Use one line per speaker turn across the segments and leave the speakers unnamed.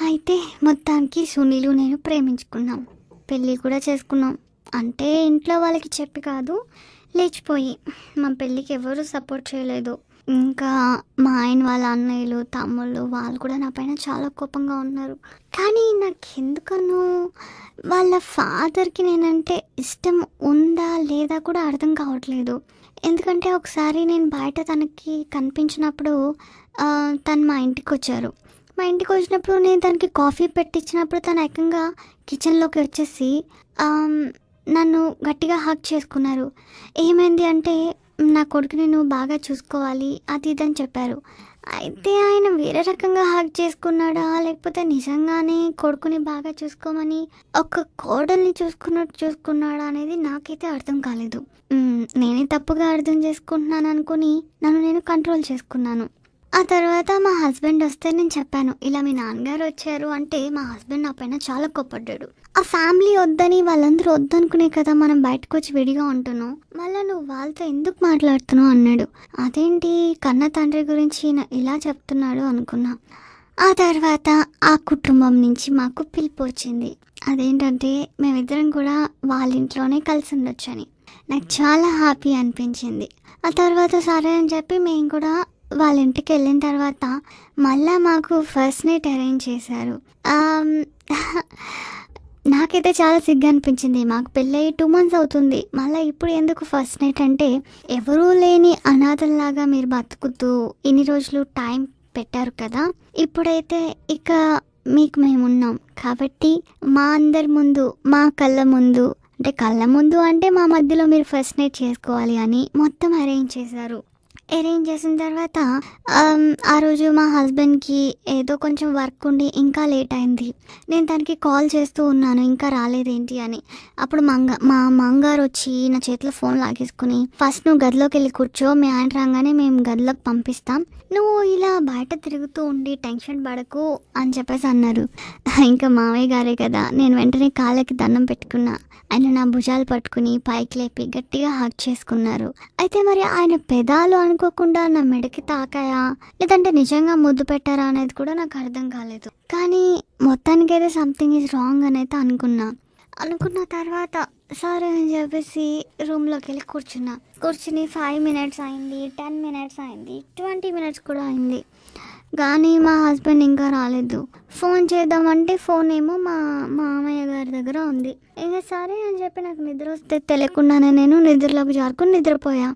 అయితే మొత్తానికి సునీలు నేను ప్రేమించుకున్నాం. పెళ్ళి కూడా చేసుకున్నాం. అంటే ఇంట్లో వాళ్ళకి చెప్పి కాదు లేచిపోయి. మా పెళ్ళికి ఎవరు సపోర్ట్ చేయలేదు. ఇంకా మా ఆయన వాళ్ళ అన్నయ్యలు తమ్ముళ్ళు వాళ్ళు కూడా నా పైన చాలా కోపంగా ఉన్నారు. కానీ నాకు ఎందుకనో వాళ్ళ ఫాదర్కి నేనంటే ఇష్టం ఉందా లేదా కూడా అర్థం కావట్లేదు. ఎందుకంటే ఒకసారి నేను బయట తనకి కనిపించినప్పుడు తను మా ఇంటికి వచ్చారు మా ఇంటికి వచ్చినప్పుడు నేను తనకి కాఫీ పెట్టించినప్పుడు తను ఏకంగా కిచెన్లోకి వచ్చేసి నన్ను గట్టిగా హక్ చేసుకున్నారు. ఏమైంది అంటే నా కొడుకుని నువ్వు బాగా చూసుకోవాలి అది ఇది అని చెప్పారు. అయితే ఆయన వేరే రకంగా హక్ చేసుకున్నాడా? లేకపోతే నిజంగానే కొడుకుని బాగా చూసుకోమని ఒక కోడల్ని చూసుకున్నట్టు చూసుకున్నాడా అనేది నాకైతే అర్థం కాలేదు. నేనే తప్పుగా అర్థం చేసుకుంటున్నాను అనుకుని నన్ను నేను కంట్రోల్ చేసుకున్నాను. ఆ తర్వాత మా హస్బెండ్ వస్తే నేను చెప్పాను ఇలా మీ నాన్నగారు వచ్చారు అంటే మా హస్బెండ్ నా పైన చాలా కోప్పడ్డాడు. ఆ ఫ్యామిలీ వద్దని వాళ్ళందరూ వద్దనుకునే కదా మనం బయటకు వచ్చి విడిగా ఉంటున్నాం. మళ్ళీ నువ్వు వాళ్ళతో ఎందుకు మాట్లాడుతున్నావు? అన్నాడు. అదేంటి? కన్న తండ్రి గురించి ఇలా చెప్తున్నాడు అనుకున్నా. ఆ తర్వాత ఆ కుటుంబం నుంచి మాకు పిలుపు వచ్చింది. అదేంటంటే మేమిద్దరం కూడా వాళ్ళ ఇంట్లోనే కలిసి ఉండొచ్చని. నాకు చాలా హ్యాపీ అనిపించింది. ఆ తర్వాత సరే అని చెప్పి మేము కూడా వాళ్ళ ఇంటికి వెళ్ళిన తర్వాత మళ్ళా మాకు ఫస్ట్ నైట్ అరేంజ్ చేశారు. నాకైతే చాలా సిగ్గు అనిపించింది. మాకు పెళ్ళయి టూ మంత్స్ అవుతుంది. మళ్ళీ ఇప్పుడు ఎందుకు ఫస్ట్ నైట్ అంటే ఎవరూ లేని అనాథల్లాగా మీరు బతుకుతూ ఇన్ని రోజులు టైం పెట్టారు కదా. ఇప్పుడైతే ఇక మీకు మేము ఉన్నాం కాబట్టి మా అందరి ముందు మా కళ్ళ ముందు అంటే కళ్ళ ముందు అంటే మా మధ్యలో మీరు ఫస్ట్ నైట్ చేసుకోవాలి అని మొత్తం అరేంజ్ చేశారు. అరేంజ్ చేసిన తర్వాత ఆ రోజు మా హస్బెండ్కి ఏదో కొంచెం వర్క్ ఉండి ఇంకా లేట్ అయింది. నేను తనకి కాల్ చేస్తూ ఉన్నాను ఇంకా రాలేదేంటి అని. అప్పుడు మంగ మా మంగారు వచ్చి నా చేతిలో ఫోన్ లాగేసుకుని ఫస్ట్ నువ్వు గదిలోకి వెళ్ళి కూర్చో మీ ఆయన రాగానే మేము గదిలోకి పంపిస్తాం. నువ్వు ఇలా బయట తిరుగుతూ ఉండి టెన్షన్ పడకు అని చెప్పేసి అన్నారు. ఇంకా మామయ్య గారే కదా నేను వెంటనే కాళ్ళకి దండం పెట్టుకున్నా. ఆయన నా భుజాలు పట్టుకుని పైకి లేపి గట్టిగా హక్ చేసుకున్నారు. అయితే మరి ఆయన పెదాలు అనుకోకుండా నా మెడకి తాకాయా? లేదంటే నిజంగా ముద్దు పెట్టారా అనేది కూడా నాకు అర్థం కాలేదు. కానీ మొత్తానికైతే సంథింగ్ ఈజ్ రాంగ్ అని అయితే అనుకున్నా. అనుకున్న తర్వాత సరే అని చెప్పేసి రూమ్లోకి వెళ్ళి కూర్చున్నా. కూర్చుని ఫైవ్ మినిట్స్ అయింది టెన్ మినిట్స్ అయింది ట్వంటీ మినిట్స్ కూడా అయింది. కానీ మా హస్బెండ్ ఇంకా రాలేదు. ఫోన్ చేద్దామంటే ఫోన్ ఏమో మా మామయ్య గారి దగ్గర ఉంది. ఇంకా సరే అని చెప్పి నాకు నిద్ర వస్తే తెలియకుండానే నేను నిద్రలోకి జారుకుని నిద్రపోయా.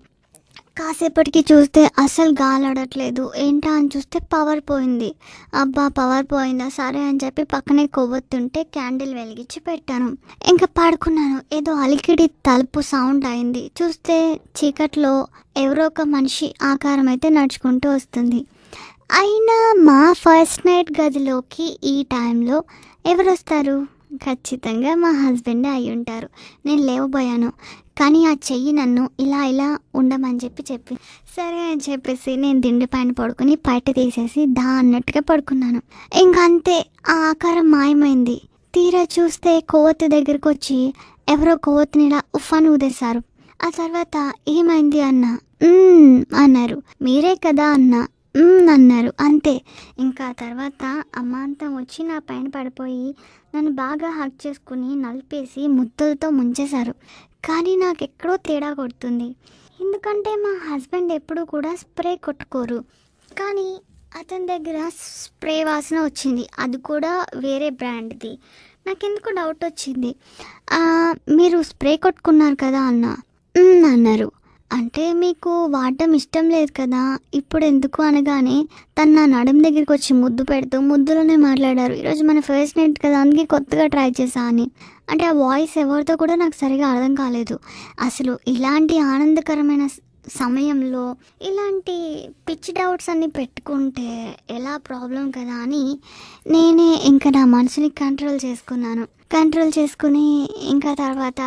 కాసేపటికి చూస్తే అసలు గాలాడట్లేదు. ఏంటా అని చూస్తే పవర్ పోయింది. అబ్బా పవర్ పోయిందా? సరే అని చెప్పి పక్కనే కొవ్వొత్తుంటే క్యాండిల్ వెలిగించి పెట్టాను. ఇంకా పడుకున్నాను. ఏదో అలికిడి తలుపు సౌండ్ అయింది. చూస్తే చీకట్లో ఎవరో ఒక మనిషి ఆకారం అయితే నడుచుకుంటూ వస్తుంది. అయినా మా ఫస్ట్ నైట్ గదిలోకి ఈ టైంలో ఎవరు వస్తారు ఖచ్చితంగా మా హస్బెండ్ అయి ఉంటారు నేను లేవబోయాను. కానీ ఆ చెయ్యి నన్ను ఇలా ఇలా ఉండమని చెప్పి చెప్పి సరే అని చెప్పేసి నేను దిండి పైన పడుకుని పైట తీసేసి దా అన్నట్టుగా పడుకున్నాను. ఇంక అంతే ఆ ఆకారం మాయమైంది. తీరా చూస్తే కొవ్వొత్తి దగ్గరికి వచ్చి ఎవరో కొవ్వొత్తిని ఇలా ఉఫ్ఫని ఊదేశారు. ఆ తర్వాత ఏమైంది అన్న? అన్నారు. మీరే కదా అన్న? అన్నారు అంతే. ఇంకా తర్వాత అమాంతం వచ్చి నా పైన పడిపోయి నన్ను బాగా హక్ చేసుకుని నలిపేసి ముద్దలతో ముంచేశారు. కానీ నాకు ఎక్కడో తేడా కొడుతుంది. ఎందుకంటే మా హస్బెండ్ ఎప్పుడు కూడా స్ప్రే కొట్టుకోరు. కానీ అతని దగ్గర స్ప్రే వాసన వచ్చింది. అది కూడా వేరే బ్రాండ్ది. నాకెందుకు డౌట్ వచ్చింది. మీరు స్ప్రే కొట్టుకున్నారు కదా అన్న? అన్నారు అంటే మీకు వాడటం ఇష్టం లేదు కదా? ఇప్పుడు ఎందుకు అనగానే తను నా నడుం దగ్గరికి వచ్చి ముద్దు పెడుతూ ముద్దులోనే మాట్లాడారు. ఈరోజు మన ఫస్ట్ నైట్ కదా అందుకే కొత్తగా ట్రై చేసా అని. అంటే ఆ వాయిస్ ఎవరితో కూడా నాకు సరిగా అర్థం కాలేదు. అసలు ఇలాంటి ఆనందకరమైన సమయంలో ఇలాంటి పిచ్ డౌట్స్ అన్ని పెట్టుకుంటే ఎలా ప్రాబ్లం కదా అని నేనే ఇంకా నా మనసుని కంట్రోల్ చేసుకున్నాను. కంట్రోల్ చేసుకుని ఇంకా తర్వాత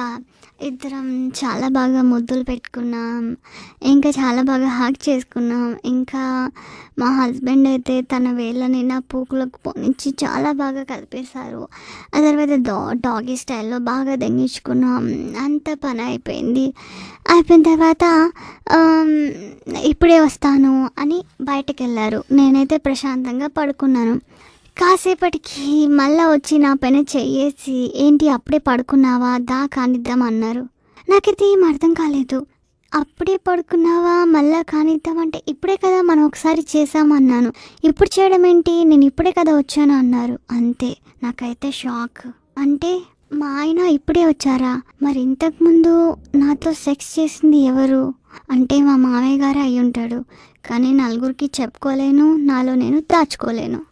ఇద్దరం చాలా బాగా ముద్దులు పెట్టుకున్నాం. ఇంకా చాలా బాగా హాక్ చేసుకున్నాం. ఇంకా మా హస్బెండ్ అయితే తన వేళ్ళని నా పూకులకు పోనిచ్చి చాలా బాగా కలిపేశారు. ఆ తర్వాత డా డాగీ స్టైల్లో బాగా దెంగించుకున్నాం. అంత పని అయిపోయింది. అయిపోయిన తర్వాత ఇప్పుడే వస్తాను అని బయటకు వెళ్ళారు నేనైతే ప్రశాంతంగా పడుకున్నాను. కాసేపటికి మళ్ళా వచ్చి నా పైన చెయ్యేసి ఏంటి అప్పుడే పడుకున్నావా? దా కానిద్దాం అన్నారు. నాకైతే ఏం అర్థం కాలేదు. అప్పుడే పడుకున్నావా? మళ్ళా కానిద్దాం అంటే ఇప్పుడే కదా మనం ఒకసారి చేసామన్నాను ఇప్పుడు చేయడం ఏంటి? నేను ఇప్పుడే కదా వచ్చాను అన్నారు. అంతే. నాకైతే షాక్. అంటే మా ఆయన ఇప్పుడే వచ్చారా? మరి ఇంతకుముందు నాతో సెక్స్ చేసింది ఎవరు? అంటే మా మామయ్య గారే అయి ఉంటాడు కానీ నలుగురికి చెప్పుకోలేను నాలో నేను దాచుకోలేను.